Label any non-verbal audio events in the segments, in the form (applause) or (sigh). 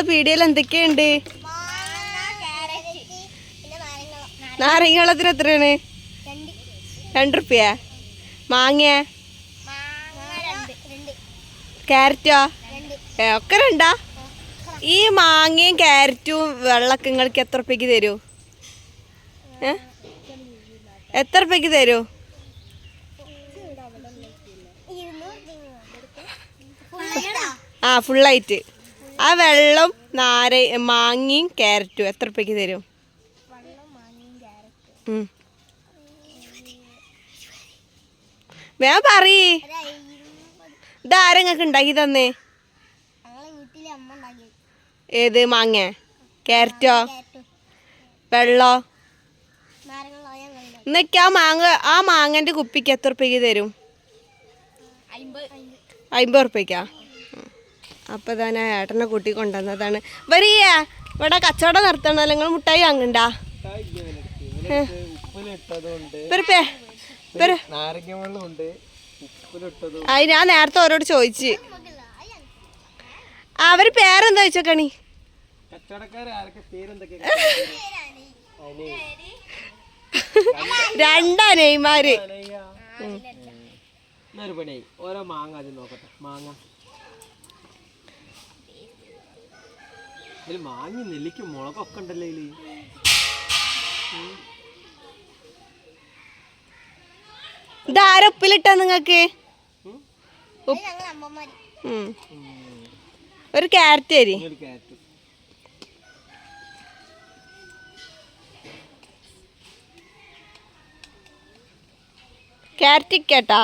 നിങ്ങളെ പീടികയിൽ എന്തൊക്കെയുണ്ട്? നാരങ്ങ വെള്ളത്തിന് എത്രയാണ്? രണ്ട് റുപ്യ. മാങ്ങ? ക്യാരറ്റോ? ഒക്കെ രണ്ടാ? ഈ മാങ്ങയും ക്യാരറ്റും വെള്ളമൊക്കെ നിങ്ങൾക്ക് എത്ര റുപ്യക്ക് തരൂ? എത്ര റുപ്യക്ക് തരൂ? ആ ഫുള്ളായിട്ട് ആ വെള്ളം നാര മാങ്ങയും ക്യാരറ്റും. എത്ര രൂപയ്ക്ക് തരും? വേ വേഗം ഇതാരങ്ങൾക്ക് ഉണ്ടാക്കി തന്നേ? ഏത് മാങ്ങ? ക്യാരറ്റോ? വെള്ളോ? എന്നൊക്കെ ആ മാങ്ങ ആ മാങ്ങന്റെ കുപ്പിക്ക് എത്ര രൂപയ്ക്ക് തരും? അമ്പത് റുപ്യക്കാ അപ്പൊ തന്നെ ഏട്ടനെ കൂട്ടി കൊണ്ടുവന്നതാണ്. വരിയേ ഇവിടെ കച്ചവടം നടത്തണോ? നിങ്ങൾ മുട്ടായി വാങ്ങണ്ടാ? അത് ഞാൻ നേരത്തെ ഓരോട് ചോദിച്ച്. അവർ പേരെന്താ പേരെന്തൊക്കെ? (laughs) രണ്ടാ നെയ്മാര് ഓരോ മാങ്ങ നോക്കട്ടെ. മാങ്ങ. ഇതിൽ മാങ്ങി നെല്ലിക്കും മുളകൊക്കെ ഉണ്ടല്ലേ ഇതിൽ. ഇതാര ഉപ്പിലിട്ടാ നിങ്ങക്ക്. ഒരു ക്യാരറ്റ് തരി. കാറ്റ് ക്യാരറ്റ്. കേട്ടാ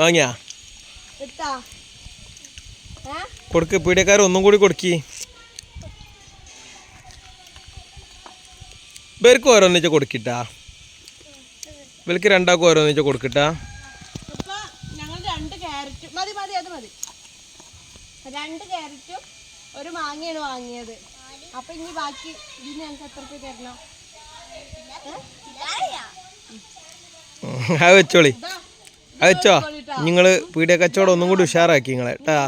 വാങ്ങിയാ? കൊടുക്ക് പീഡിയക്കാർ ഒന്നും കൂടി കൊടുക്കി. ഇവർക്ക് ഓരോന്നിച്ച് കൊടുക്കിട്ടാ. ഇവർക്ക് രണ്ടാക്കും ഓരോന്നിച്ച് കൊടുക്കിട്ടാ. മതി മതി അത് മതി. രണ്ട് ക്യാരറ്റും ഒരു മാങ്ങയാണ് വാങ്ങിയത്. അപ്പൊ ഇനി ബാക്കി ഇതിന് ഞങ്ങൾക്ക് എത്ര രൂപ തരണം അത് വെച്ചോളി. അത് വെച്ചോ? നിങ്ങൾ പീഡിയ കച്ചവടം ഒന്നും കൂടി ഉഷാറാക്കി നിങ്ങളെ കേട്ടാ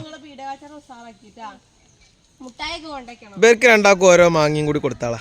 ഇവർക്ക് രണ്ടാക്കും ഓരോ മാങ്ങയും കൂടി കൊടുത്താളാ.